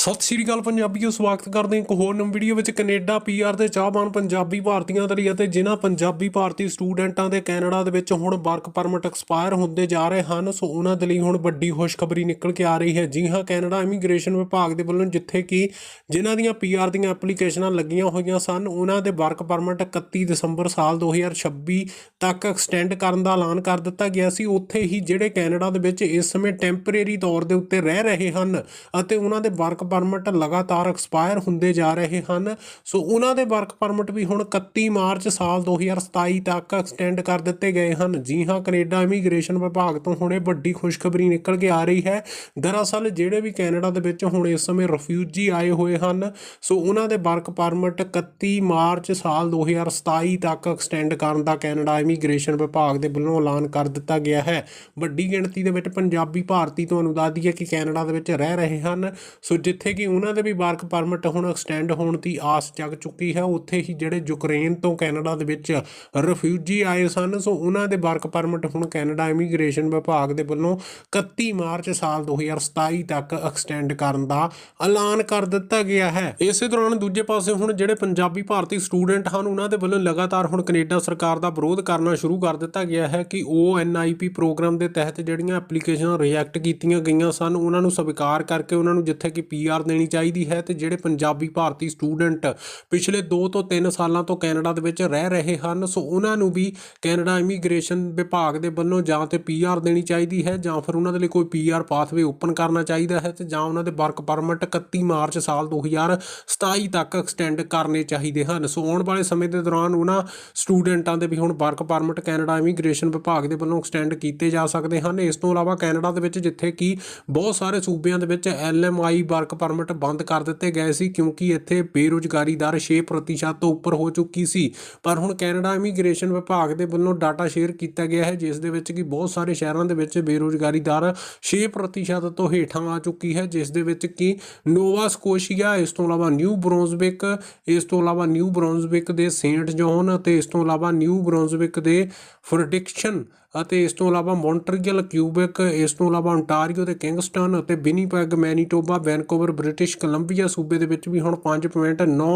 ਸਤਿ ਸ਼੍ਰੀ ਅਕਾਲ ਪੰਜਾਬੀਓ ਸਵਾਗਤ ਕਰਦੇ ਹਾਂ ਇੱਕ ਹੋਰ ਨਵੀਂ ਵੀਡੀਓ ਵਿੱਚ ਕੈਨੇਡਾ ਪੀਆਰ ਦੇ ਚਾਹਵਾਨ ਪੰਜਾਬੀ ਭਾਰਤੀਆਂ ਦੇ ਲਈ ਅਤੇ ਜਿਨ੍ਹਾਂ ਪੰਜਾਬੀ ਭਾਰਤੀ ਸਟੂਡੈਂਟਾਂ ਦੇ ਕੈਨੇਡਾ ਦੇ ਵਿੱਚ ਹੁਣ ਵਰਕ ਪਰਮਿਟ ਐਕਸਪਾਇਰ ਹੁੰਦੇ ਜਾ ਰਹੇ ਹਨ, ਸੋ ਉਹਨਾਂ ਦੇ ਲਈ ਹੁਣ ਵੱਡੀ ਖੁਸ਼ਖਬਰੀ ਨਿਕਲ ਕੇ ਆ ਰਹੀ ਹੈ। ਜੀ ਹਾਂ, ਕੈਨੇਡਾ ਇਮੀਗ੍ਰੇਸ਼ਨ ਵਿਭਾਗ ਦੇ ਵੱਲੋਂ ਜਿੱਥੇ ਕਿ ਜਿਨ੍ਹਾਂ ਦੀਆਂ ਪੀਆਰ ਦੀਆਂ ਐਪਲੀਕੇਸ਼ਨਾਂ ਲੱਗੀਆਂ ਹੋਈਆਂ ਸਨ, ਉਹਨਾਂ ਦੇ ਵਰਕ ਪਰਮਿਟ 31 ਦਸੰਬਰ ਸਾਲ 2026 ਤੱਕ ਐਕਸਟੈਂਡ ਕਰਨ ਦਾ ਐਲਾਨ ਕਰ ਦਿੱਤਾ ਗਿਆ ਸੀ। ਉੱਥੇ ਹੀ ਜਿਹੜੇ ਕੈਨੇਡਾ ਦੇ ਵਿੱਚ ਇਸ ਸਮੇਂ ਟੈਂਪਰੇਰੀ ਤੌਰ ਦੇ ਉੱਤੇ ਰਹਿ ਰਹੇ ਹਨ ਅਤੇ ਉਹਨਾਂ ਦੇ ਵਰਕ ਪਰਮਿਟ ਲਗਾਤਾਰ ਐਕਸਪਾਇਰ ਹੁੰਦੇ ਜਾ ਰਹੇ ਹਨ। ਸੋ ਉਹਨਾਂ ਦੇ ਵਰਕ ਪਰਮਿਟ ਵੀ ਹੁਣ 31 ਮਾਰਚ ਸਾਲ 2027 ਤੱਕ ਐਕਸਟੈਂਡ ਕਰ ਦਿੱਤੇ ਗਏ ਹਨ। ਜੀ ਹਾਂ, ਕੈਨੇਡਾ ਇਮੀਗ੍ਰੇਸ਼ਨ ਵਿਭਾਗ ਤੋਂ ਹੁਣੇ ਵੱਡੀ ਖੁਸ਼ਖਬਰੀ ਨਿਕਲ ਕੇ ਆ ਰਹੀ ਹੈ। ਦਰਅਸਲ ਜਿਹੜੇ ਵੀ ਕੈਨੇਡਾ ਦੇ ਵਿੱਚ ਹੁਣ ਇਸ ਸਮੇਂ ਰਿਫਿਊਜੀ ਆਏ ਹੋਏ ਹਨ, ਸੋ ਉਹਨਾਂ ਦੇ ਵਰਕ ਪਰਮਿਟ 31 ਮਾਰਚ ਸਾਲ 2027 ਤੱਕ ਐਕਸਟੈਂਡ ਕਰਨ ਦਾ ਕੈਨੇਡਾ ਇਮੀਗ੍ਰੇਸ਼ਨ ਵਿਭਾਗ ਦੇ ਵੱਲੋਂ ਐਲਾਨ ਕਰ ਦਿੱਤਾ ਗਿਆ ਹੈ। ਵੱਡੀ ਗਿਣਤੀ ਦੇ ਵਿੱਚ ਪੰਜਾਬੀ ਭਾਰਤੀ ਤੁਹਾਨੂੰ ਦੱਸ ਦਈਏ ਕਿ ਕੈਨੇਡਾ ਦੇ ਵਿੱਚ ਰਹਿ ਰਹੇ ਹਨ। ਸੋ ਜਿੱਥੇ ਕਿ ਉਹਨਾਂ ਦੇ ਵੀ ਵਰਕ ਪਰਮਿਟ ਹੁਣ ਐਕਸਟੈਂਡ ਹੋਣ ਦੀ ਆਸ ਜਗ ਚੁੱਕੀ ਹੈ, ਉੱਥੇ ਹੀ ਜਿਹੜੇ ਯੂਕਰੇਨ ਤੋਂ ਕੈਨੇਡਾ ਦੇ ਵਿੱਚ ਰਿਫਿਊਜੀ ਆਏ ਸਨ, ਸੋ ਉਹਨਾਂ ਦੇ ਵਰਕ ਪਰਮਿਟ ਹੁਣ ਕੈਨੇਡਾ ਇਮੀਗ੍ਰੇਸ਼ਨ ਵਿਭਾਗ ਦੇ ਵੱਲੋਂ 31 ਮਾਰਚ ਸਾਲ 2027 ਤੱਕ ਐਕਸਟੈਂਡ ਕਰਨ ਦਾ ਐਲਾਨ ਕਰ ਦਿੱਤਾ ਗਿਆ ਹੈ। ਇਸੇ ਦੌਰਾਨ ਦੂਜੇ ਪਾਸੇ ਹੁਣ ਜਿਹੜੇ ਪੰਜਾਬੀ ਭਾਰਤੀ ਸਟੂਡੈਂਟ ਹਨ, ਉਹਨਾਂ ਦੇ ਵੱਲੋਂ ਲਗਾਤਾਰ ਹੁਣ ਕੈਨੇਡਾ ਸਰਕਾਰ ਦਾ ਵਿਰੋਧ ਕਰਨਾ ਸ਼ੁਰੂ ਕਰ ਦਿੱਤਾ ਗਿਆ ਹੈ ਕਿ ਉਹ ਐਨਆਈਪੀ ਪ੍ਰੋਗਰਾਮ ਦੇ ਤਹਿਤ ਜਿਹੜੀਆਂ ਐਪਲੀਕੇਸ਼ਨਾਂ ਰਿਜੈਕਟ ਕੀਤੀਆਂ ਗਈਆਂ ਸਨ, ਉਹਨਾਂ ਨੂੰ ਸਵੀਕਾਰ ਕਰਕੇ ਉਹਨਾਂ ਨੂੰ ਜਿੱਥੇ ਕਿ ਪੀ ਪੀਆਰ ਦੇਣੀ ਚਾਹੀਦੀ ਹੈ ਤੇ ਜਿਹੜੇ ਪੰਜਾਬੀ ਭਾਰਤੀ ਸਟੂਡੈਂਟ ਪਿਛਲੇ 2 ਤੋਂ 3 ਸਾਲਾਂ ਤੋਂ ਕੈਨੇਡਾ ਦੇ ਵਿੱਚ ਰਹਿ ਰਹੇ ਹਨ, ਸੋ ਉਹਨਾਂ ਨੂੰ ਵੀ ਕੈਨੇਡਾ ਇਮੀਗ੍ਰੇਸ਼ਨ ਵਿਭਾਗ ਦੇ ਵੱਲੋਂ ਜਾਂ ਤੇ ਪੀਆਰ ਦੇਣੀ ਚਾਹੀਦੀ ਹੈ ਜਾਂ ਫਿਰ ਉਹਨਾਂ ਦੇ ਲਈ ਕੋਈ ਪੀਆਰ ਪਾਥਵੇ ਓਪਨ ਕਰਨਾ ਚਾਹੀਦਾ ਹੈ ਤੇ ਜਾਂ ਉਹਨਾਂ ਦੇ ਵਰਕ ਪਰਮਿਟ 31 ਮਾਰਚ ਸਾਲ 2027 ਤੱਕ ਐਕਸਟੈਂਡ ਕਰਨੇ ਚਾਹੀਦੇ ਹਨ। ਸੋ ਆਉਣ ਵਾਲੇ ਸਮੇਂ ਦੇ ਦੌਰਾਨ ਉਹਨਾਂ ਸਟੂਡੈਂਟਾਂ ਦੇ ਵੀ ਹੁਣ ਵਰਕ ਪਰਮਿਟ ਕੈਨੇਡਾ ਇਮੀਗ੍ਰੇਸ਼ਨ ਵਿਭਾਗ ਦੇ ਵੱਲੋਂ ਐਕਸਟੈਂਡ ਕੀਤੇ ਜਾ ਸਕਦੇ ਹਨ। ਇਸ ਤੋਂ ਇਲਾਵਾ ਕੈਨੇਡਾ ਦੇ ਵਿੱਚ ਜਿੱਥੇ ਕਿ ਬਹੁਤ ਸਾਰੇ ਸੂਬਿਆਂ ਦੇ ਵਿੱਚ ਐਲਐਮਆਈ ਵਰਕ ਪਰਮਿਟ ਬੰਦ ਕਰ ਦਿੱਤੇ ਗਏ ਸੀ ਕਿਉਂਕਿ ਇੱਥੇ ਬੇਰੁਜ਼ਗਾਰੀ ਦਰ 6% ਤੋਂ ਉੱਪਰ ਹੋ ਚੁੱਕੀ ਸੀ। ਪਰ ਹੁਣ ਕੈਨੇਡਾ ਇਮੀਗ੍ਰੇਸ਼ਨ ਵਿਭਾਗ ਦੇ ਵੱਲੋਂ ਡਾਟਾ ਸ਼ੇਅਰ ਕੀਤਾ ਗਿਆ ਹੈ, ਜਿਸ ਦੇ ਵਿੱਚ ਕਿ ਬਹੁਤ ਸਾਰੇ ਸ਼ਹਿਰਾਂ ਦੇ ਵਿੱਚ ਬੇਰੁਜ਼ਗਾਰੀ ਦਰ 6% ਤੋਂ ਹੇਠਾਂ ਆ ਚੁੱਕੀ ਹੈ, ਜਿਸ ਦੇ ਵਿੱਚ ਕਿ ਨੋਵਾ ਸਕੋਸ਼ੀਆ, ਇਸ ਤੋਂ ਇਲਾਵਾ ਨਿਊ ਬ੍ਰੌਂਜ਼ਵਿਕ, ਇਸ ਤੋਂ ਇਲਾਵਾ ਨਿਊ ਬ੍ਰੌਂਜ਼ਵਿਕ ਦੇ ਸੇਂਟ ਜੌਨ ਅਤੇ ਇਸ ਤੋਂ ਇਲਾਵਾ ਨਿਊ ਬ੍ਰੌਂਜ਼ਵਿਕ ਦੇ ਫਰਡਿਕਸ਼ਨ ਅਤੇ ਇਸ ਤੋਂ ਇਲਾਵਾ ਮੌਂਟਰੀਅਲ ਕਿਊਬਿਕ, ਇਸ ਤੋਂ ਇਲਾਵਾ ontario ਤੇ ਕਿੰਗਸਟਨ ਅਤੇ Winnipeg, Manitoba, Vancouver, British Columbia ਸੂਬੇ ਦੇ ਵਿੱਚ ਵੀ ਹੁਣ 5.9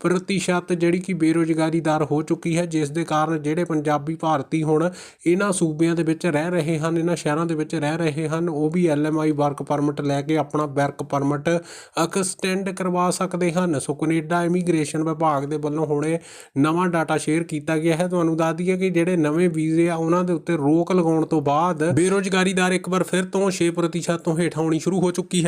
ਪ੍ਰਤੀਸ਼ਤ ਜਿਹੜੀ ਕਿ ਬੇਰੁਜ਼ਗਾਰੀ ਦਰ ਹੋ ਚੁੱਕੀ ਹੈ, ਜਿਸ ਦੇ ਕਾਰਨ ਜਿਹੜੇ ਪੰਜਾਬੀ ਭਾਰਤੀ ਹੁਣ ਇਹਨਾਂ ਸੂਬਿਆਂ ਦੇ ਵਿੱਚ ਰਹਿ ਰਹੇ ਹਨ, ਇਹਨਾਂ ਸ਼ਹਿਰਾਂ ਦੇ ਵਿੱਚ ਰਹਿ ਰਹੇ ਹਨ, ਉਹ ਵੀ ਐਲਐਮਆਈ ਵਰਕ ਪਰਮਿਟ ਲੈ ਕੇ ਆਪਣਾ ਵਰਕ ਪਰਮਿਟ ਐਕਸਟੈਂਡ ਕਰਵਾ ਸਕਦੇ ਹਨ। ਸੋ ਕੈਨੇਡਾ ਇਮੀਗ੍ਰੇਸ਼ਨ ਵਿਭਾਗ ਦੇ ਵੱਲੋਂ ਹੁਣੇ ਨਵਾਂ ਡਾਟਾ ਸ਼ੇਅਰ ਕੀਤਾ ਗਿਆ ਹੈ। ਤੁਹਾਨੂੰ ਦੱਸ ਦਈਏ ਕਿ ਜਿਹੜੇ ਨਵੇਂ ਵੀਜ਼ੇ ਆ, ਉਹਨਾਂ ਦੇ ਉੱਤੇ ਰੋਕ ਲਗਾਉਣ ਤੋਂ ਬਾਅਦ ਬੇਰੁਜ਼ਗਾਰੀ ਦਰ ਇੱਕ ਵਾਰ ਫਿਰ ਤੋਂ 6% ਤੋਂ ਹੇਠ ਆਉਣੀ ਸ਼ੁਰੂ ਹੋ ਚੁੱਕੀ ਹੈ।